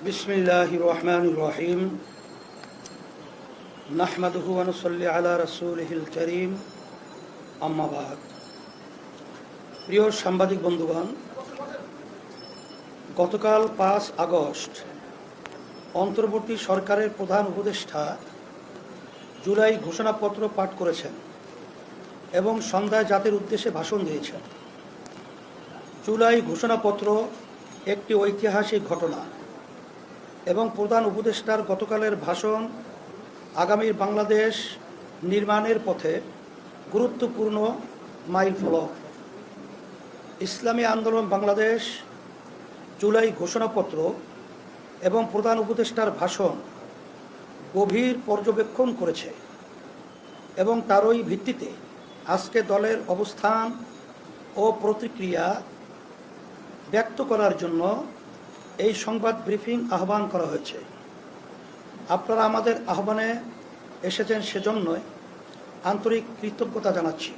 بسم الله الرحمن الرحيم نحمده ونصلي على رسوله الكريم أما بعد প্রিয় সাংবাদিক বন্ধুগণ গতকাল পাঁচ আগস্ট অন্তর্বর্তী সরকারের প্রধান উপদেষ্টা জুলাই ঘোষণাপত্র পাঠ করেছেন এবং সন্ধ্যায় জাতির উদ্দেশ্যে ভাষণ দিয়েছেন জুলাই ঘোষণাপত্র একটি ঐতিহাসিক ঘটনা এবং প্রধান উপদেষ্টার গতকালের ভাষণ আগামীর বাংলাদেশ নির্মাণের পথে গুরুত্বপূর্ণ মাইল ফলক ইসলামী আন্দোলন বাংলাদেশ জুলাই ঘোষণাপত্র এবং প্রধান উপদেষ্টার ভাষণ গভীর পর্যবেক্ষণ করেছে এবং তারই ভিত্তিতে আজকে দলের অবস্থান ও প্রতিক্রিয়া ব্যক্ত করার জন্য এই সংবাদ ব্রিফিং আহ্বান করা হয়েছে। আপনারা আমাদের আহ্বানে এসেছেন সেজন্যই আন্তরিক কৃতজ্ঞতা জানাচ্ছি।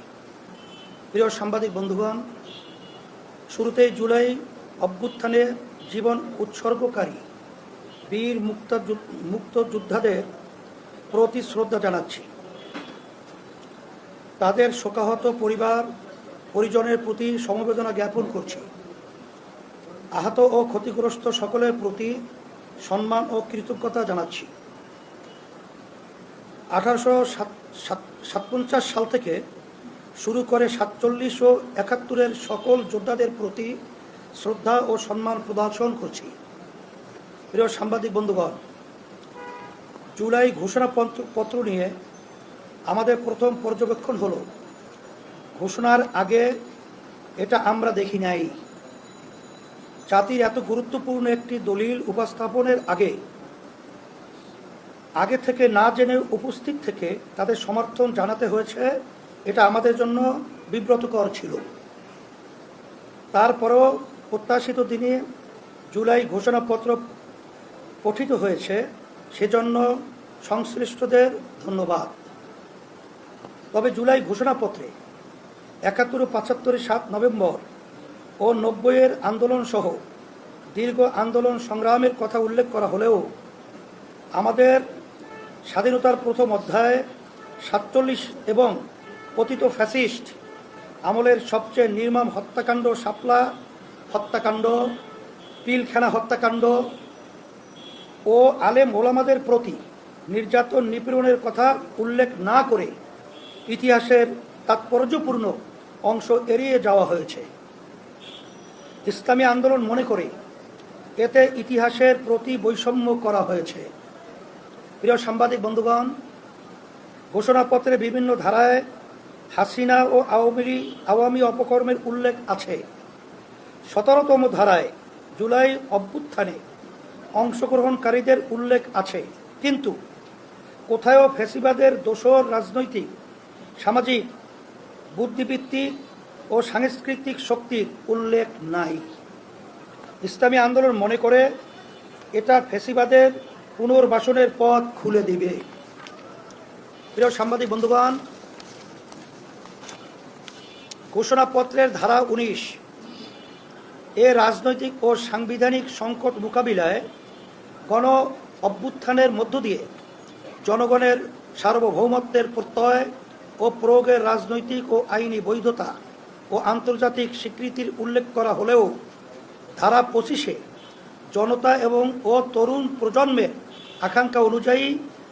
প্রিয় সাংবাদিক বন্ধুগণ, শুরুতেই জুলাই অভ্যুত্থানে জীবন উৎসর্গকারী বীর মুক্ত মুক্ত যোদ্ধাদের প্রতি শ্রদ্ধা জানাচ্ছি। তাদের শোকাহত পরিবার, পরিজনের প্রতি সমবেদনা জ্ঞাপন করছি। আহত ও ক্ষতিগ্রস্ত সকলের প্রতি সম্মান ও কৃতজ্ঞতা জানাচ্ছি। আঠারোশো সাতপঞ্চাশ সাল থেকে শুরু করে সাতচল্লিশ ও একাত্তরের সকল যোদ্ধাদের প্রতি শ্রদ্ধা ও সম্মান প্রদর্শন করছি। প্রিয় সাংবাদিক বন্ধুগণ, জুলাই ঘোষণাপত্র নিয়ে আমাদের প্রথম পর্যবেক্ষণ হলো। ঘোষণার আগে এটা আমরা দেখি নাই। জাতির এত গুরুত্বপূর্ণ একটি দলিল উপস্থাপনের আগে আগে থেকে না জেনে উপস্থিত থেকে তাদের সমর্থন জানাতে হয়েছে, এটা আমাদের জন্য বিব্রতকর ছিল। তারপরও প্রত্যাশিত দিনে জুলাই ঘোষণাপত্র পঠিত হয়েছে, সেজন্য সংশ্লিষ্টদের ধন্যবাদ। তবে জুলাই ঘোষণাপত্রে একাত্তর ও পঁচাত্তরের সাত নভেম্বর ও নব্বইয়ের আন্দোলন সহ দীর্ঘ আন্দোলন সংগ্রামের কথা উল্লেখ করা হলেও আমাদের স্বাধীনতার প্রথম অধ্যায়ে সাতচল্লিশ এবং পতিত ফ্যাসিস্ট আমলের সবচেয়ে নির্মম হত্যাকাণ্ড শাপলা হত্যাকাণ্ড, পিলখানা হত্যাকাণ্ড ও আলেম ওলামাদের প্রতি নির্যাতন নিপীড়নের কথা উল্লেখ না করে ইতিহাসের তাৎপর্যপূর্ণ অংশ এড়িয়ে যাওয়া হয়েছে। ইসলামী আন্দোলন মনে করে, এতে ইতিহাসের প্রতি বৈষম্য করা হয়েছে। প্রিয় সাংবাদিক বন্ধুগণ, ঘোষণাপত্রে বিভিন্ন ধারায় হাসিনা ও আওয়ামী আওয়ামী অপকর্মের উল্লেখ আছে। সতেরোতম ধারায় জুলাই অভ্যুত্থানে অংশগ্রহণকারীদের উল্লেখ আছে। কিন্তু কোথায়ও ফেসিবাদের দোসর রাজনৈতিক, সামাজিক, বুদ্ধিবৃত্তিক ও সাংস্কৃতিক শক্তির উল্লেখ নাই। ইসলামী আন্দোলন মনে করে এটা ফেসিবাদের পুনর্বাসনের পথ খুলে দিবে। প্রিয় সাংবাদিক বন্ধুগণ, ঘোষণাপত্রের ধারা উনিশ এ রাজনৈতিক ও সাংবিধানিক সংকট মোকাবিলায় গণ অভ্যুত্থানের মধ্য দিয়ে জনগণের সার্বভৌমত্বের প্রত্যয় ও প্রয়োগের রাজনৈতিক ও আইনি বৈধতা ও আন্তর্জাতিক স্বীকৃতির উল্লেখ করা হলেও ধারা পঁচিশে জনতা এবং ও তরুণ প্রজন্মের আকাঙ্ক্ষা অনুযায়ী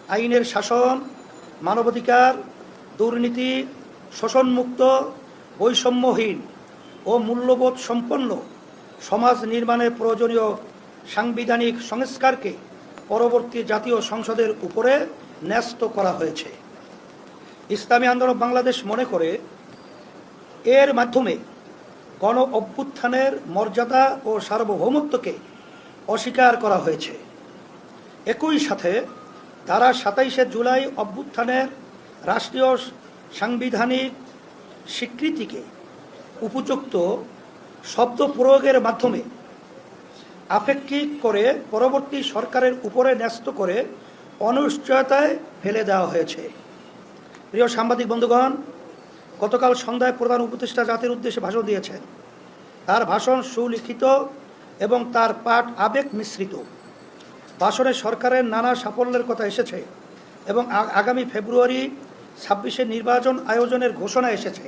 আইনের শাসন, মানবাধিকার, দুর্নীতি, শোষণমুক্ত, বৈষম্যহীন ও মূল্যবোধ সম্পন্ন সমাজ নির্মাণের প্রয়োজনীয় সাংবিধানিক সংস্কারকে পরবর্তী জাতীয় সংসদের উপরে ন্যস্ত করা হয়েছে। ইসলামী আন্দোলন বাংলাদেশ মনে করে এর মাধ্যমে গণ অভ্যুত্থানের মর্যাদা ও সার্বভৌমত্বকে অস্বীকার করা হয়েছে। একই সাথে তারা সাতাইশে জুলাই অভ্যুত্থানের রাষ্ট্রীয় সাংবিধানিক স্বীকৃতিকে উপযুক্ত শব্দ প্রয়োগের মাধ্যমে আপেক্ষিক করে পরবর্তী সরকারের উপরে ন্যস্ত করে অনিশ্চয়তায় ফেলে দেওয়া হয়েছে। প্রিয় সাংবাদিক বন্ধুগণ গতকাল সন্ধ্যায় প্রধান উপদেষ্টা জাতির উদ্দেশ্যে ভাষণ দিয়েছেন। তার ভাষণ সুলিখিত এবং তার পাঠ আবেগ মিশ্রিত। ভাষণে সরকারের নানা সাফল্যের কথা এসেছে এবং আগামী ফেব্রুয়ারি ছাব্বিশে নির্বাচন আয়োজনের ঘোষণা এসেছে।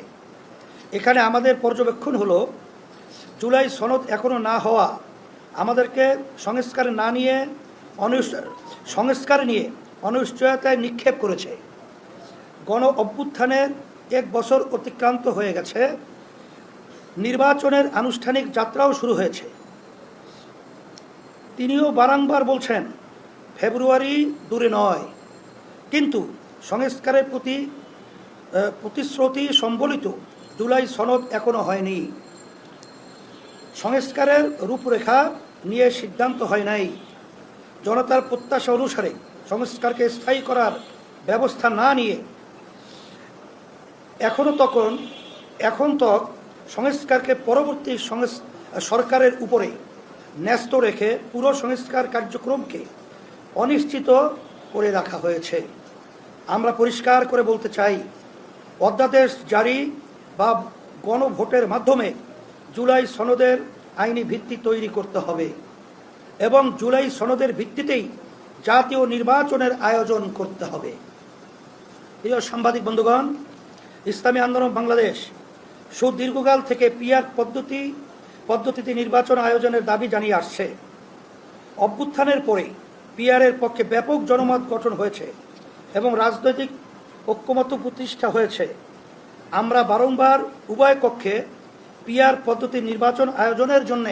এখানে আমাদের পর্যবেক্ষণ হলো, জুলাই সনদ এখনও না হওয়া, আমাদেরকে সংস্কার না নিয়ে সংস্কার নিয়ে অনিশ্চয়তায় নিক্ষেপ করেছে। গণ অভ্যুত্থানের এক বছর অতিক্রান্ত হয়ে গেছে। নির্বাচনের আনুষ্ঠানিক যাত্রাও শুরু হয়েছে। তিনিও বারংবার বলছেন, ফেব্রুয়ারি দূরে নয়। কিন্তু সংস্কারের প্রতি প্রতিশ্রুতি সম্বলিত জুলাই সনদ এখনও হয়নি। সংস্কারের রূপরেখা নিয়ে সিদ্ধান্ত হয় নাই। জনতার প্রত্যাশা অনুসারে সংস্কারকে স্থায়ী করার ব্যবস্থা না নিয়ে এখনও তখন, এখন তো সংস্কারকে পরবর্তী সরকারের উপরে ন্যস্ত রেখে পুরো সংস্কার কার্যক্রমকে অনিশ্চিত করে রাখা হয়েছে। আমরা পরিষ্কার করে বলতে চাই, অধ্যাদেশ জারি বা গণভোটের মাধ্যমে জুলাই সনদের আইনি ভিত্তি তৈরি করতে হবে এবং জুলাই সনদের ভিত্তিতেই জাতীয় নির্বাচনের আয়োজন করতে হবে। প্রিয় সাংবাদিক বন্ধুগণ ইসলামী আন্দোলন বাংলাদেশ, সুদীর্ঘকাল থেকে পিয়ার পদ্ধতি, পদ্ধতিতে নির্বাচন আয়োজনের দাবি জানিয়ে আসছে। অভ্যুত্থানের পরে পিয়ারের পক্ষে ব্যাপক জনমত গঠন হয়েছে এবং রাজনৈতিক ঐক্যমত প্রতিষ্ঠা হয়েছে। আমরা বারংবার উভয় কক্ষে পিয়ার পদ্ধতি নির্বাচন আয়োজনের জন্য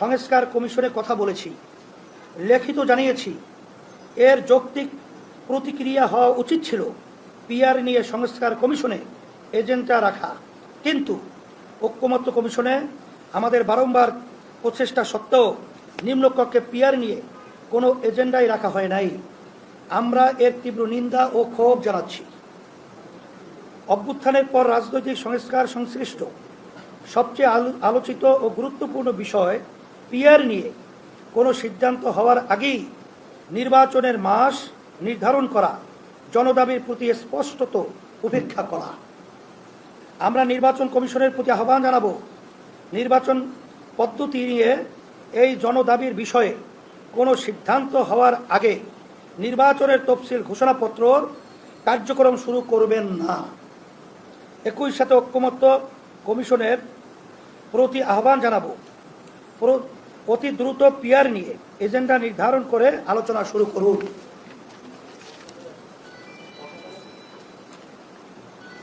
সংস্কার কমিশনে কথা বলেছি। লিখিত জানিয়েছি, এর যৌক্তিক প্রতিক্রিয়া হওয়া উচিত ছিল। পিআর নিয়ে সংস্কার কমিশনে এজেন্ডা রাখা। কিন্তু ঐক্যমত্য কমিশনে আমাদের বারংবার প্রচেষ্টা সত্ত্বেও নিম্নকক্ষে পিআর নিয়ে কোনো এজেন্ডাই রাখা হয় নাই। আমরা এর তীব্র নিন্দা ও ক্ষোভ জানাচ্ছি। অভ্যুত্থানের পর রাজনৈতিক সংস্কার সংশ্লিষ্ট সবচেয়ে আলো- আলোচিত ও গুরুত্বপূর্ণ বিষয় পিয়ার নিয়ে কোনো সিদ্ধান্ত হওয়ার আগেই নির্বাচনের মাস নির্ধারণ করা। জনদাবির প্রতি স্পষ্টত উপেক্ষা করা। আমরা নির্বাচন কমিশনের প্রতি আহ্বান জানাব, নির্বাচন পদ্ধতি নিয়ে এই জনদাবির বিষয়ে কোনো সিদ্ধান্ত হওয়ার আগে নির্বাচনের তফসিল ঘোষণাপত্র কার্যক্রম শুরু করবেন না। একই সাথে ঐক্যমত্য কমিশনের প্রতি আহ্বান জানাব। অতি দ্রুত পিয়ার নিয়ে এজেন্ডা নির্ধারণ করে আলোচনা শুরু করুন।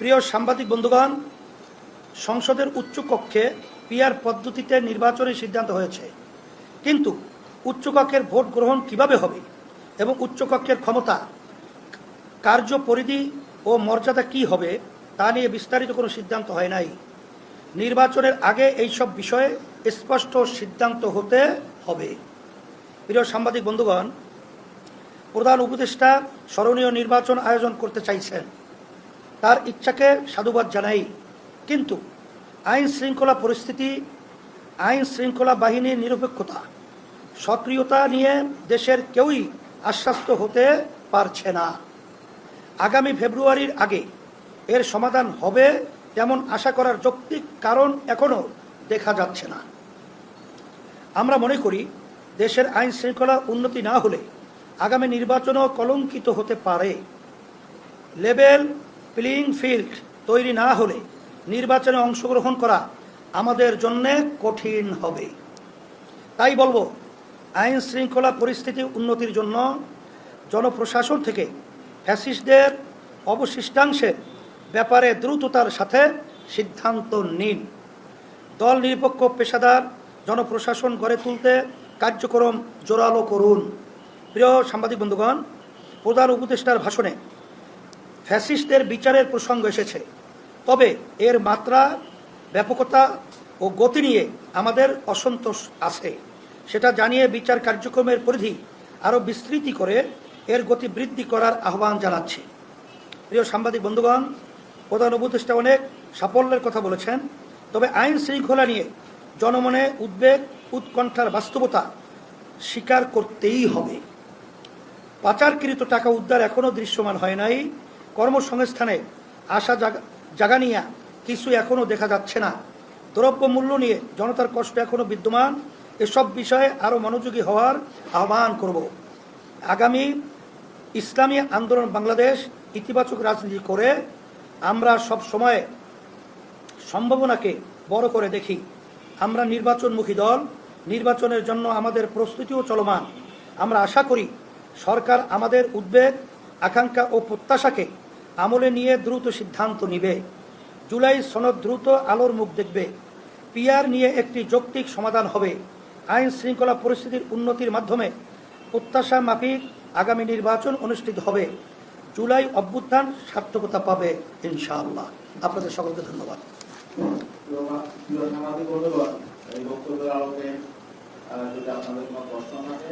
প্রিয় সাংবাদিক বন্ধুগণ, সংসদের উচ্চ কক্ষে পিয়ার পদ্ধতিতে নির্বাচনের সিদ্ধান্ত হয়েছে। কিন্তু উচ্চকক্ষের ভোট গ্রহণ কীভাবে হবে এবং উচ্চকক্ষের ক্ষমতা কার্য পরিধি ও মর্যাদা কি হবে, তা নিয়ে বিস্তারিত কোনো সিদ্ধান্ত হয় নাই। নির্বাচনের আগে এইসব বিষয়ে স্পষ্ট সিদ্ধান্ত হতে হবে। প্রিয় সাংবাদিক বন্ধুগণ, প্রধান উপদেষ্টা স্মরণীয় নির্বাচন আয়োজন করতে চাইছেন। তার ইচ্ছাকে সাধুবাদ জানাই। কিন্তু আইন শৃঙ্খলা পরিস্থিতি, আইন শৃঙ্খলা বাহিনীর নিরপেক্ষতা, সক্রিয়তা নিয়ে দেশের কেউই আশ্বস্ত হতে পারছে না। আগামী ফেব্রুয়ারির আগে এর সমাধান হবে তেমন আশা করার যৌক্তিক কারণ এখনও দেখা যাচ্ছে না। আমরা মনে করি, দেশের আইন শৃঙ্খলা উন্নতি না হলে আগামী নির্বাচনও কলঙ্কিত হতে পারে। লেভেল প্লেয়িং ফিল্ড তৈরি না হলে নির্বাচনে অংশগ্রহণ করা আমাদের জন্য কঠিন হবে। তাই বলব, আইন শৃঙ্খলা পরিস্থিতি উন্নতির জন্য জনপ্রশাসন থেকে ফ্যাসিস্টদের অবশিষ্টাংশের ব্যাপারে দ্রুততার সাথে সিদ্ধান্ত নিন। দল নিরপেক্ষ পেশাদার জনপ্রশাসন গড়ে তুলতে কার্যক্রম জোরালো করুন। প্রিয় সাংবাদিক বন্ধুগণ, প্রধান উপদেষ্টার ভাষণে ফ্যাসিস্টদের বিচারের প্রসঙ্গ এসেছে। তবে এর মাত্রা, ব্যাপকতা ও গতি নিয়ে আমাদের অসন্তোষ আছে। সেটা জানিয়ে বিচার কার্যক্রমের পরিধি আরও বিস্তৃতি করে এর গতি বৃদ্ধি করার আহ্বান জানাচ্ছি। প্রিয় সাংবাদিক বন্ধুগণ, প্রধান উপদেষ্টা অনেক সাফল্যের কথা বলেছেন, তবে আইন শৃঙ্খলা নিয়ে জনমনে উদ্বেগ, উৎকণ্ঠার বাস্তবতা স্বীকার করতেই হবে। পাচারকৃত টাকা উদ্ধার এখনও দৃশ্যমান হয় নাই। কর্মসংস্থানে আশা জাগা- জাগানিয়া কিছু এখনও দেখা যাচ্ছে না। দ্রব্য মূল্য নিয়ে জনতার কষ্ট এখনও বিদ্যমান। এসব বিষয়ে আরও মনোযোগী হওয়ার আহ্বান করব। আগামী ইসলামী আন্দোলন বাংলাদেশ ইতিবাচক রাজনীতি করে আমরা সব সময় সম্ভাবনাকে বড় করে দেখি। আমরা নির্বাচনমুখী দল, নির্বাচনের জন্য আমাদের প্রস্তুতিও চলমান। আমরা আশা করি সরকার আমাদের উদ্বেগ আকাঙ্ক্ষা ও প্রত্যাশাকে আমলে নিয়ে দ্রুত সিদ্ধান্ত নিবে। জুলাই সনদ দ্রুত আলোর মুখ দেখবে। পিয়ার নিয়ে একটি যৌক্তিক সমাধান হবে। আইন শৃঙ্খলা পরিস্থিতির উন্নতির মাধ্যমে প্রত্যাশা মাফিক আগামী নির্বাচন অনুষ্ঠিত হবে। জুলাই অভ্যুত্থান সার্থকতা পাবে, ইনশাআল্লাহ। আপনাদের সকলকে ধন্যবাদ। বক্তব্যের যদি আপনাদের কোনো প্রশ্ন থাকে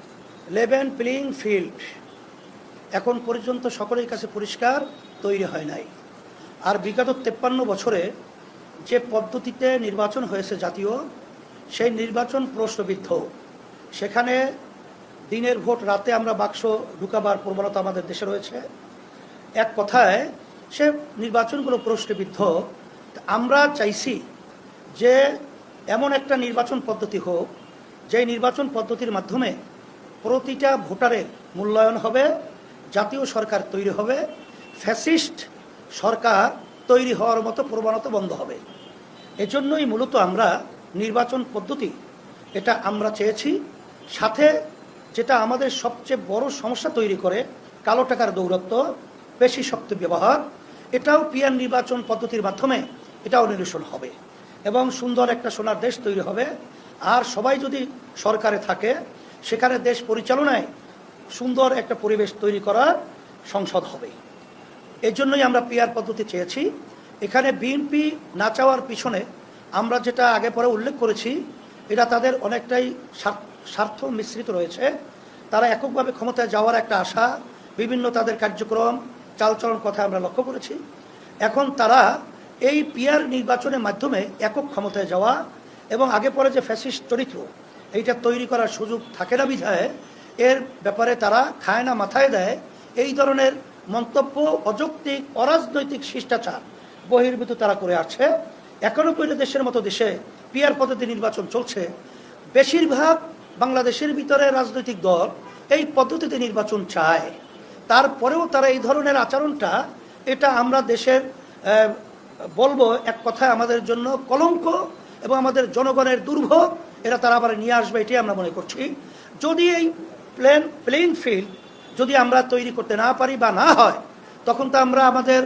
লেভেন প্লেইং ফিল্ড। এখন পর্যন্ত সকলের কাছে পরিষ্কার, তৈরি হয় নাই। আর বিগত তেপ্পান্ন বছরে যে পদ্ধতিতে নির্বাচন হয়েছে জাতীয়, সেই নির্বাচন প্রশ্নবিদ্ধ। সেখানে দিনের ভোট রাতে আমরা বাক্স ঢুকাবার প্রবণতা আমাদের দেশে রয়েছে। এক কথায়, সে নির্বাচনগুলো প্রশ্নবিদ্ধ। আমরা চাইছি যে এমন একটা নির্বাচন পদ্ধতি হোক যে নির্বাচন পদ্ধতির মাধ্যমে প্রতিটা ভোটারের মূল্যায়ন হবে, জাতীয় সরকার তৈরি হবে, ফ্যাসিস্ট সরকার তৈরি হওয়ার মতো প্রবণতা বন্ধ হবে। এজন্যই মূলত আমরা নির্বাচন পদ্ধতি, এটা আমরা চেয়েছি। সাথে যেটা আমাদের সবচেয়ে বড় সমস্যা তৈরি করে, কালো টাকার দৌরত্ব, বেশি শক্ত ব্যবহার, এটাও পিয়ার নির্বাচন পদ্ধতির মাধ্যমে এটাও নিরসন হবে এবং সুন্দর একটা সোনার দেশ তৈরি হবে। আর সবাই যদি সরকারে থাকে সেখানে দেশ পরিচালনায় সুন্দর একটা পরিবেশ তৈরি করা সংসদ হবে। এই জন্যই আমরা পিয়ার পদ্ধতি চেয়েছি। এখানে বিএনপি না চাওয়ার পিছনে আমরা যেটা আগে পরে উল্লেখ করেছি, এটা তাদের অনেকটাই স্বার্থ মিশ্রিত রয়েছে। তারা এককভাবে ক্ষমতায় যাওয়ার একটা আশা, বিভিন্ন তাদের কার্যক্রম, চালচলন কথা আমরা লক্ষ্য করেছি। এখন তারা এই পিয়ার নির্বাচনের মাধ্যমে একক ক্ষমতায় যাওয়া এবং আগে পরে যে ফ্যাসিস্ট চরিত্র এইটা তৈরি করার সুযোগ থাকে না বিধায়, এর ব্যাপারে তারা খায় না মাথায় দেয়। এই ধরনের মন্তব্য, অযৌক্তিক, অরাজনৈতিক শিষ্টাচার বহির্ভূত তারা করে আছে এখনও পর্যন্ত দেশের মতো দেশে পিয়ার পদ্ধতি নির্বাচন চলছে। বেশিরভাগ বাংলাদেশের ভিতরে রাজনৈতিক দল এই পদ্ধতিতে নির্বাচন চায়। তারপরেও তারা এই ধরনের আচরণটা, এটা আমরা দেশের বলব এক কথায় আমাদের জন্য কলঙ্ক এবং আমাদের জনগণের দুর্ভোগ। এটা তারা আবার নিয়ে আসবে, এটাই আমরা মনে করছি। যদি এই প্লেন প্লেইং ফিল্ড যদি আমরা তৈরি করতে না পারি বা না হয়, তখন তো আমরা আমাদের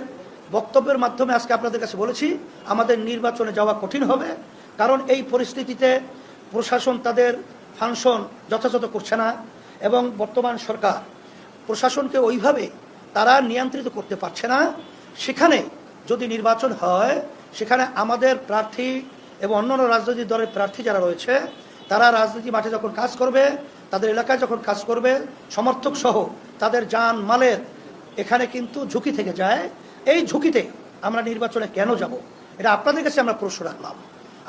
বক্তব্যের মাধ্যমে আজকে আপনাদের কাছে বলেছি, আমাদের নির্বাচনে যাওয়া কঠিন হবে। কারণ এই পরিস্থিতিতে প্রশাসন তাদের ফাংশন যথাযথ করছে না এবং বর্তমান সরকার প্রশাসনকে ওইভাবে তারা নিয়ন্ত্রিত করতে পারছে না। সেখানে যদি নির্বাচন হয়, সেখানে আমাদের প্রার্থী এবং অন্যান্য রাজনৈতিক দলের প্রার্থী যারা রয়েছে তারা রাজনীতি মাঠে যখন কাজ করবে তাদের এলাকায় যখন কাজ করবে সমর্থক সহ তাদের যান মালের এখানে কিন্তু ঝুঁকি থেকে যায়। এই ঝুঁকিতে আমরা নির্বাচনে কেন যাব? এটা আপনাদের কাছে আমরা প্রশ্ন রাখলাম।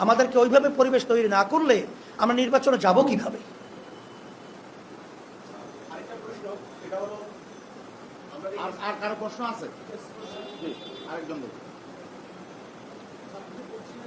আমাদেরকে ওইভাবে পরিবেশ তৈরি না করলে আমরা নির্বাচনে যাব কীভাবে? আর কারও প্রশ্ন আছে? জি,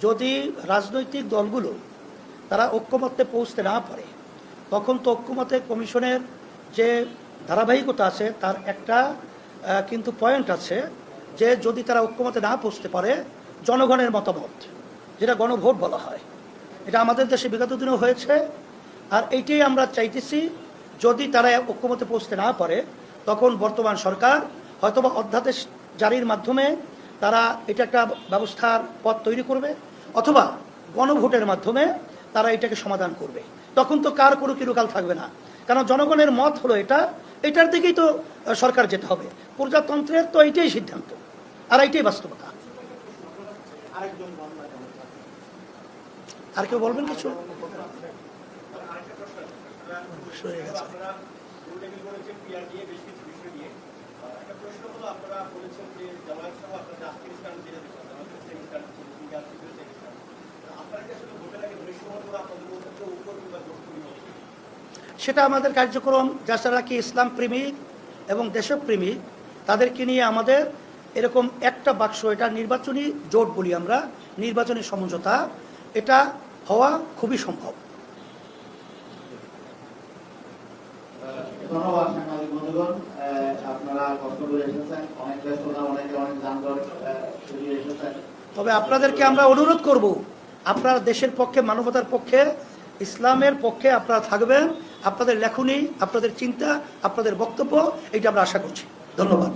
যদি রাজনৈতিক দলগুলো তারা ঐক্যমত্যে পৌঁছতে না পারে, তখন তো ঐক্যমতে কমিশনের যে ধারাবাহিকতা আছে, তার একটা কিন্তু পয়েন্ট আছে যে যদি তারা ঐক্যমতে না পৌঁছতে পারে, জনগণের মতামত, যেটা গণভোট বলা হয়, এটা আমাদের দেশে বিগত দিনেও হয়েছে। আর এইটাই আমরা চাইতেছি, যদি তারা ঐক্যমতে পৌঁছতে না পারে, তখন বর্তমান সরকার হয়তোবা অধ্যাদেশ জারির মাধ্যমে তারা এটা একটা ব্যবস্থার পথ তৈরি করবে, অথবা গণভোটের মাধ্যমে তারা এটাকে সমাধান করবে তখন তো কার কোনো কিরুকাল থাকবে না কারণ জনগণের মত হলো এটা, এটার দিকেই তো সরকার যেতে হবে প্রজাতন্ত্রের তো এইটাই সিদ্ধান্ত, আর এইটাই বাস্তবতা? আর কেউ বলবেন কিছু গেছে। সেটা আমাদের কার্যক্রম যারা কি ইসলাম প্রেমিক এবং দেশপ্রেমিক, তাদেরকে নিয়ে আমাদের এরকম একটা বাক্স, এটা নির্বাচনী জোট বলি আমরা, নির্বাচনী সমঝোতা, এটা হওয়া খুবই সম্ভব ধন্যবাদ সাংবাদিক বন্ধুগণ আহ, আপনারা কষ্ট করে এসেছেন অনেক ব্যস্ততা অনেকে অনেক যানজট আহ, পেরিয়ে এসেছেন তবে আপনাদেরকে আমরা অনুরোধ করব, আপনারা দেশের পক্ষে, মানবতার পক্ষে, ইসলামের পক্ষে আপনারা থাকবেন, আপনাদের লেখনী, আপনাদের চিন্তা, আপনাদের বক্তব্য এটা আমরা আশা করছি। ধন্যবাদ।